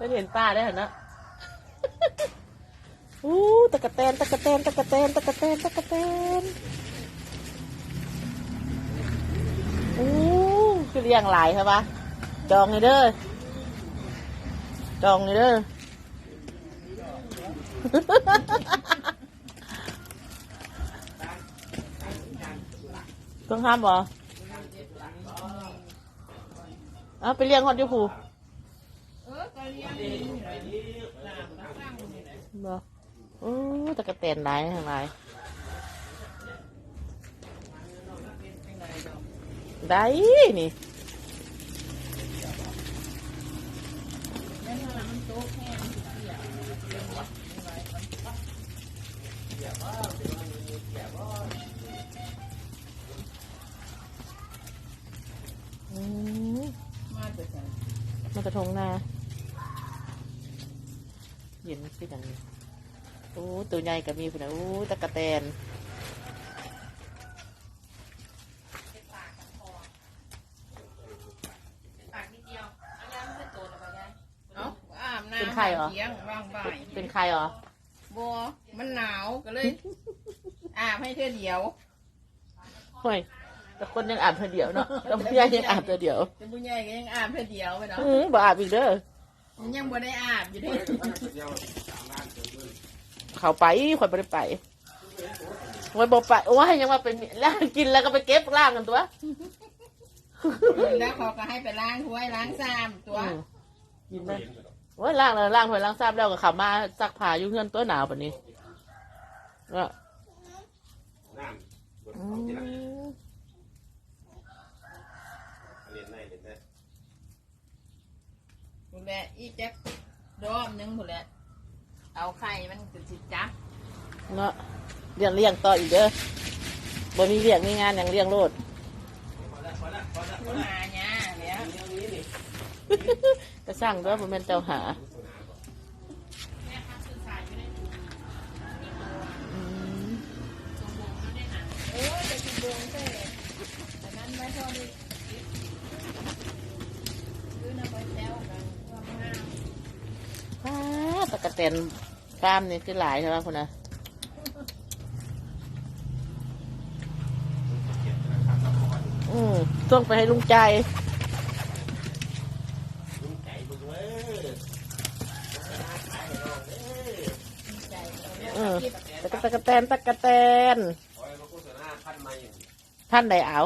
ไม่เห็นป้าได้เหรอเนอะอู้ตะกะแตนตะกะแตนตะกะแตนตะกะแตนตะกะแตนอู้คือเลี้ยงหลายใช่ปะจองเลยเด้อจองเลยเด้อต้องห้ามบ่เอาไปเลี้ยงฮอดยูผู บ่โอ้ตะกะแตนได้ทำไมได้นี่แล้วถ้ามันโตแห้งมันเสียเลี้ยงวัดยังไงมันมาแต่ใส่มันกระทงนา เย็นสิอย่างนี้โอ้ตัวใหญ่ก็มีพุ่นนะโอ้ตะกะแตนปากนิดเดียวเอายาไม่โตหรอกยายเอ้าอาบน้ำเป็นไข่เหรอเลี้ยงว่างบ่ายเป็นใครเหรอบัวมันหนาวก็เลย อาบให้เธอเดียวเฮ้ยแต่คนยังอาบเธอเดียวเนาะแล้วผู้ใหญ่ยังอาบเธอเดียวแต่ผู้ใหญ่ก็ยังอาบเธอเดียวไปเนาะอืมบ่อาบอีกเด้อ มันยังบ่ได้อาบอยู่เด้เขาไปข่อยไม่ได้ไปข่อยบอกไปโอ้ยยังมาเป็นล่างกินแล้วก็ไปเก็บล่างกันตัวแล้วเขาก็ให้ไปล้างถ้วยล้างชามตัวอืมกินไหมโอ้ยล่างเลยล่างถอยล่างซ้ำแล้วก็ขับมาซักผ้าอยู่เงื่อนตัวหนาวแบบนี้ก็อืม พูดแห ละอีแจ็ครอบนึงพูดแหละเอาไข่มันจะสิจักเนาะเลี้ยงเลี้ยงต่ออีกเด้อบ่มีเลี้ยงมีงานอย่างเลี้ยงโลดผู้หาเนี่ยเนี่ยก็สร้างเด้อบ่แม่นเจ้าหาอืมเออจะกินโดนเต้แต่นั้นไม่พอดีซื้อน้ำไปแล้วกันความงาม ฟ้า ตะกะแตนฟาร์มนี่คือหลายใช่ไหมคุณนะอืมต้องไปให้ลุงใจตะกะตะกะแตนตะกะแตนท่านใดเอา